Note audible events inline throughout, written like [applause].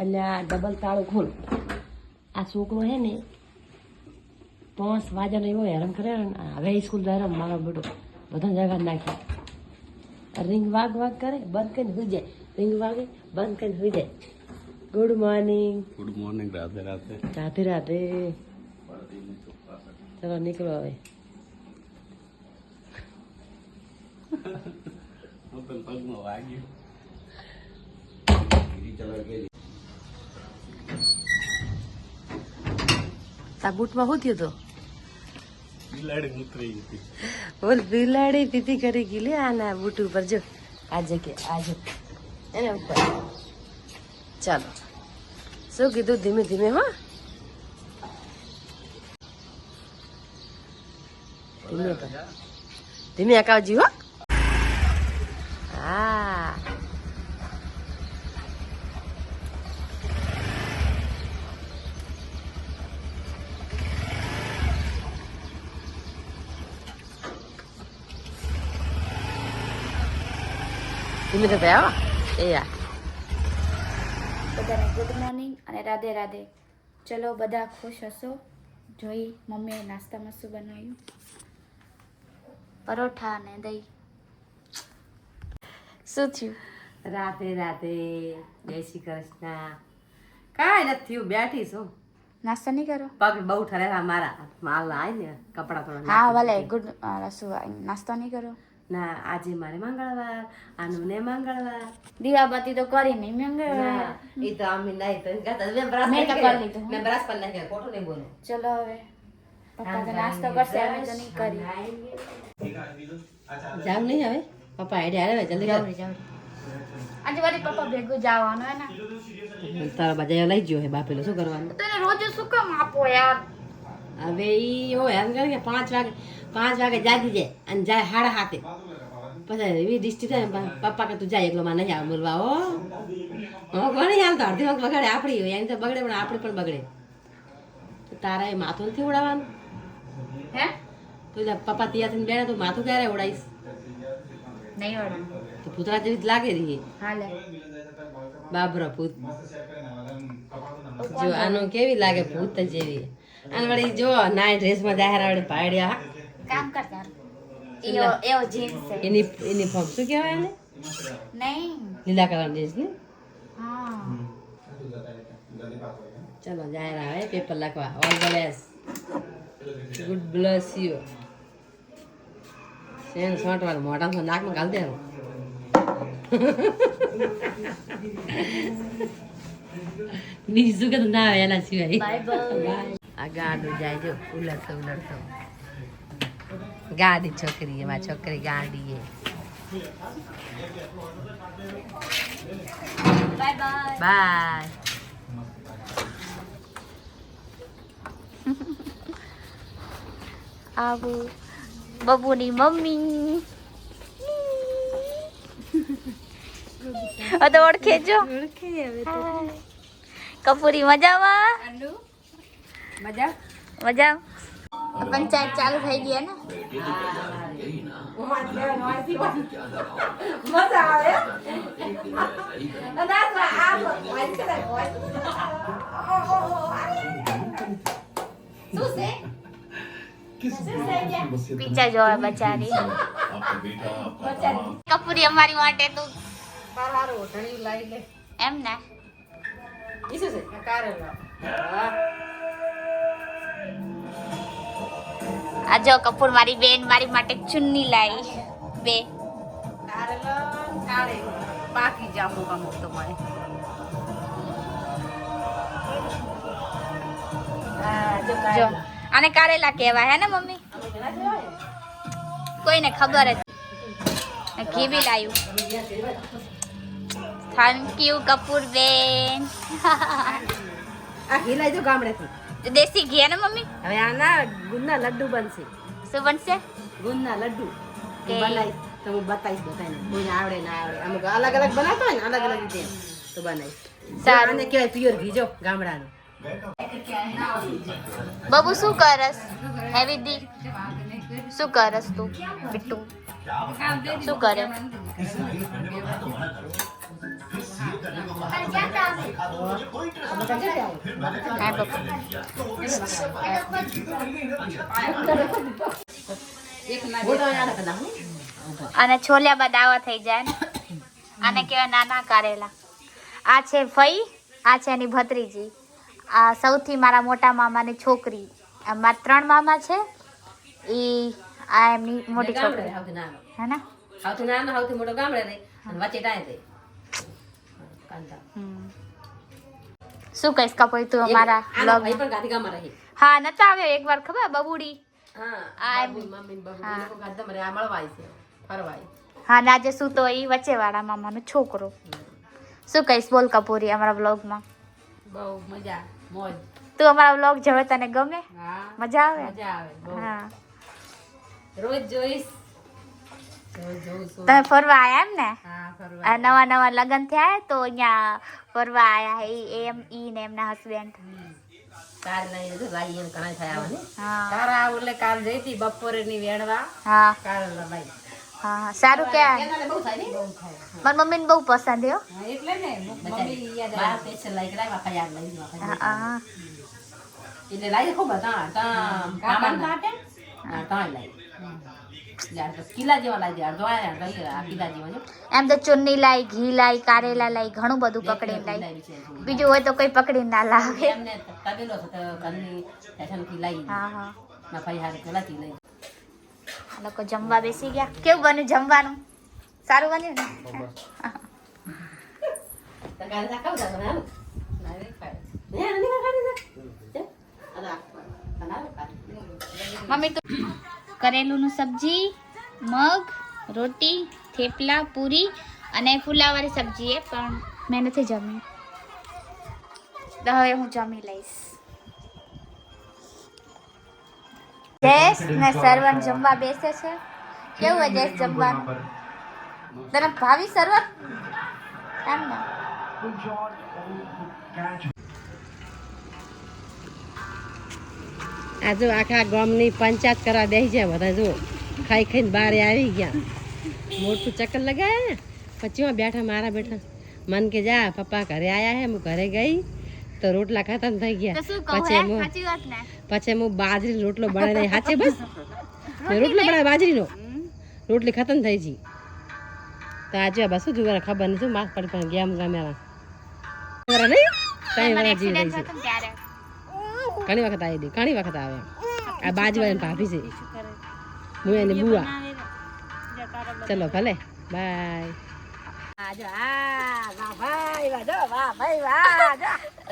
એટલે આ ડબલ તાળું ખોલ. આ છોકરો હે ને પાંચ વાગ્યાનો એવો હેરાન કરે ને હવે સ્કૂલ દ્વારા મારો બેટો. બધા જગા નાખી. રિંગ વાગ વાગ કરે બંધ કરીને સુઈ જાય. રિંગ વાગે બંધ કરીને સુઈ જાય. Good morning good morning Radhe Radhe. Radhe Radhe. ચલો નીકળો હવે. પગમાં વાગ્યું. તા બૂટમાં શું થયું તો બિલાડી ઉતરી ગઈ બોલ બિલાડી પીતી કરી ગઈ લે આના બૂટ ઉપર. જો આજે કે આજે એને ઉપર. ચાલો. શું કીધું? ધીમે ધીમે હો. ધીમે હો હા. ધીમે તો ભાઈ એ યા બધાને ગુડ મોર્નિંગ અને રાધે રાધે. ચલો બધા ખુશ હશો. જોઈ મમ્મીએ નાસ્તામાં શું બનાવ્યું? પરોઠા અને દહીં. શું થયું? રાધે રાધે. જય શ્રી કૃષ્ણ. કાંઈ નથી થયું બેઠી છું. નાસ્તો નહીં કરો પગ બહુ ઠરેલા મારા. માલ આવી ને કપડાં થોડા હા ભલે ગુડ શું નાસ્તો નહીં કરો ના આજે મારે મંગળવાર આનું ને મંગળવાર. દીવાબત્તી તો કરી નહીં મંગળવાર. એ તો અમે નહીં તો મેં બ્રશ મેં તો નહીં કરી લીધું. મેં બ્રશ પણ નહીં ખોટું નહીં બોલું. ચલો હવે. પપ્પા તો નાસ્તો કરશે અમે તો નહીં કરી જાવ નહીં હવે? પપ્પા હેડે આવે જલ્દી જાવ જાવ આજે વળી પપ્પા ભેગું જવાનું હે ને. તારા બાજા લઈ ગયો હે બાપેલો શું કરવાનું? તને રોજ શું કામ આપો યાર? હવે ઈ હોય એમ કે પાંચ વાગે પાંચ વાગે જાગી જાય અને જાય હાડા હાથે. પછી એવી ડિસ્ટ્રિક થાય પપ્પા કે તું જાય એકલો માં નહીં આવ બોલવા હો. હું કોને હાલતો અડધી વખત બગડે આપણી હોય એની તો બગડે પણ આપણે પણ બગડે. તો તારા એ માથું નથી ઉડાવવાનું? હે? તું પપ્પા તૈયાર થઈને બેઠા તો માથું ક્યારે ઉડાવીશ? નહીં ઉડાવ તો પૂતળા જેવી જ લાગે રહી હાલે. બાબરા ભૂત. જો આનું કેવી લાગે ભૂત જેવી? અને વળી જો નાય ડ્રેસમાં જાહેર આવડે પાડ્યા કામ કરતા એવો એવો જીન્સ છે. એની એની ફોર્મ શું કહેવાય એને નહીં. લીલા કલર જીન્સ ને? હા. ચલો જાહેર આવે પેપર લખવા. All the best god bless you Sen વાળું મોઢામાં નાકમાં ગાલ દે [laughs] બીજું કે ના આવે એના સિવાય. આ ગાડું જાય જો ઉલટતો ઉલટતો. ગાડી છોકરી એમાં છોકરી ગાડી એ. બાય. બાય બાય આવું બબુની મમ્મી. [laughs] તો ઓળખે જો કપૂરી મજામાં? મજા? મજા? પંચાયત ચાલુ થઈ હે ને પીચા જોવા બચારી. કપૂરી અમારી માટે તું એમ ને. આ જો કપૂર મારી બેન મારી માટે ચુન્ની લાવી બે. બાકી જામો અમુક તો મળે જો. આને કારેલા કહેવાય, હે ને મમ્મી? કોઈને ખબર જ ઘી બી લાવ્યું થેન્ક યુ કપૂર બેન. આ ઘી લાવજો ગામડેથી. દેશી ઘી ને મમ્મી? હવે આના ગુંદના લડ્ડુ બનશે. શું બનશે? ગુંદના લડ્ડુ? બનાવીશ. તો હું બતાવીશ બધાને. કોઈને આવડે ના આવડે. અમુક અલગ અલગ બનાવતો હોય ને અલગ અલગ રીતે. તો બનાવીશ. સારું. ને કહેવાય પ્યોર ઘી જો ગામડાનું. બબુ શું કરસ? હે વિધિ શું કરસ તું બિટ્ટુ શું કરે? અને છોલિયા બાદ આવા થઈ જાય ને. આને કહેવાય નાના કારેલા. આ છે ફઈ આ છે એની ભત્રીજી. આ સૌથી મારા મોટા મામાની છોકરી. મારા ત્રણ મામા છે. એ આ એમની મોટી છોકરી. હે ને? સૌથી નાનો સૌથી મોટો ગામડે રહે અને વચ્ચે ટાય રહે. શું કહીશ કપોઈ તું એક અમારા આનો ભાઈ vlog પણ ગાંધીગામમાં રહે. હા નતો આવ્યો એકવાર ખબર? બબુડી. હા આ મમ્મી મમ્મી બબુ હા. એ લોકો ગાંધીધામ રહે. આ મળવાય છે ફરવાય. હા ને આજે શું તો એ વચ્ચેવાળા મામાનો છોકરો. શું કહીશ બોલ કપૂરી અમારા વ્લોગમાં બહુ મજા મોજ. તું અમારા વ્લોગ જોવે તને ગમે? હા મજા આવે? મજા આવે બહુ. હા. રોજ જોઈશ. રોજ જોઉં છું તમે ફરવા આયા એમ ને? આ નવા નવા લગ્ન થયા તો અહીંયા ફરવા આયા એ એમ ઈ ને એમના હસબન્ડ કાર લઈને લાઈ એમ ઘણા થયા ને. હા. કાર આવું એટલે કાલ જઈ હતી બપોરે ની વેણવા. હા. કાર લાઈ હા હા. સારું કે. ને? બહુ મારી મમ્મીને બહુ પસંદ હે હો. એટલે ને. મમ્મી યાદ મારા સ્પેશિયલ લાઈ કરાય લઈ હા એટલે લાઈ ખૂબ હતા તા કામણ હા તા લાઈ. એમ તો ચુન્ની લાઈ ઘી લાઈ કારેલા લાઈ ઘણું બધું પકડીને લાઈ. બીજું હોય તો કોઈ પકડીને ના લાવે. પેલાથી લઈ આ લોકો જમવા બેસી ગયા. કેવું બન્યું જમવાનું? સારું બન્યું ને? [laughs] મમ્મી તો કરેલુંનું સબ્જી, મગ, રોટી, થેપલા, પૂરી અને ફુલાવાળી સબ્જી એ પણ મેં નથી જમી. તો હવે હું જમી લઈશ. જયેશ ને સર્વન જમવા બેસે છે. કેવું હોય દેશ જમવાનું તને ભાવી સર્વન? એમ ને? આ જો આખા ગામની પંચાયત કરવા બેસી જાય બધા જો. ખાઈ ખાઈને બહાર આવી ગયા. મોટું ચક્કર લગાયા પછી બેઠા મારા બેઠા. મન કે જા પપ્પા ઘરે આયા હે હું ઘરે ગઈ. તો રોટલા ખાતા થઈ ગયા. પછી હે? હું પછી હું બાજરીનો રોટલો બનાવી હાચે બસ. [laughs] રોટલો બનાવે બાજરીનો. રોટલી ખતમ થઈ ગઈ. તો આજે બસ શું જોવા ખબર નથી માફ માસ પડી પણ ગયા ગામેલા નહીં? કઈ વાર રહી છે ત્યારે. ઘણી વખત આવી હતી ઘણી વખત આવે આ બાજુ વાળી ભાભી છે હું એની બુઆ ચલો ભલે બાય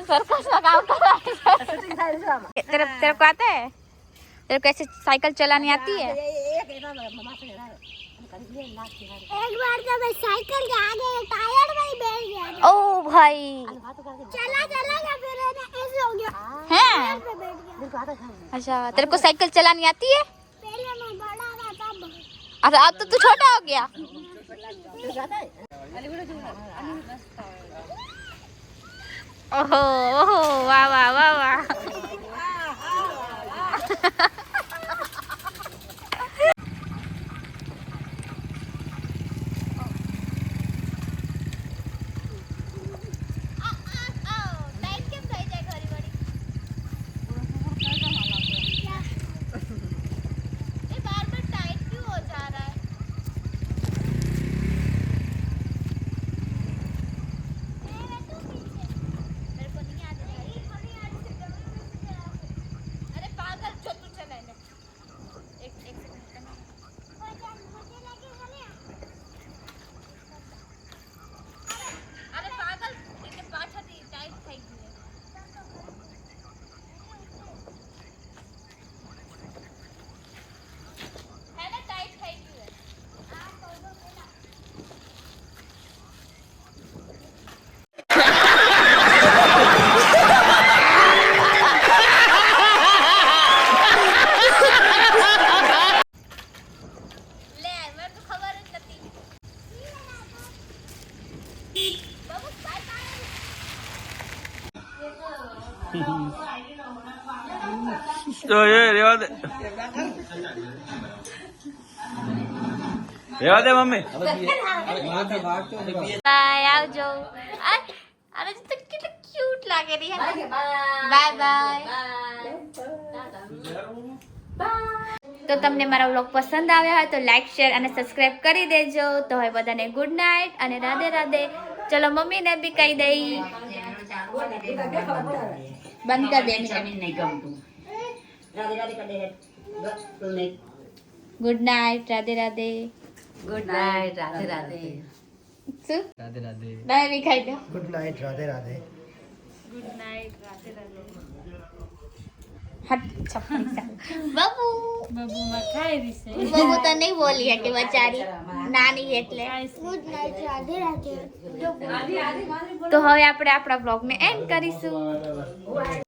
सर्कस में काम कर रहा है तेरे तेरे को आता है तेरे को ऐसे साइकिल चलानी आती है एक बार जब मैं साइकिल के आगे टायर में ही बैठ गया ओ भाई। चला चला फिर ऐसे हो गया। हैं। बैठ गया। अच्छा तेरे को साइकिल चलानी आती है? पहले मैं बड़ा था तब। अच्छा अब तो तू छोटा हो गया। ओहो ओहो वाह वाह वाह वाह। રેવા દે મમ્મી. બાય, આવજો. અરે તો કેટલું ક્યુટ લાગે રહી બાય બાય. બાય તો તમને મારા વ્લોગ પસંદ આવ્યા હોય તો લાઈક શેર અને સબસ્ક્રાઇબ કરી દેજો. તો હવે બધાને ગુડ નાઇટ અને રાધે રાધે. ચલો, મમ્મીને બી કહી દઈ. બંધ કર દે નહીં ગમતું. રાધે રાધે ગુડ નાઇટ રાધે રાધે શું રાધે રાધે તમે બી ખાઈ દો good night Radhe Radhe good night Radhe Radhe હટ છપ્પડી ચાલ બાબુ બાબુ તો નહીં બોલી હતી બચારી નાની એટલે ગુડ નાઇટ રાધે રાધે જો તો હવે આપણે આપણા બ્લોગને એન્ડ કરીશું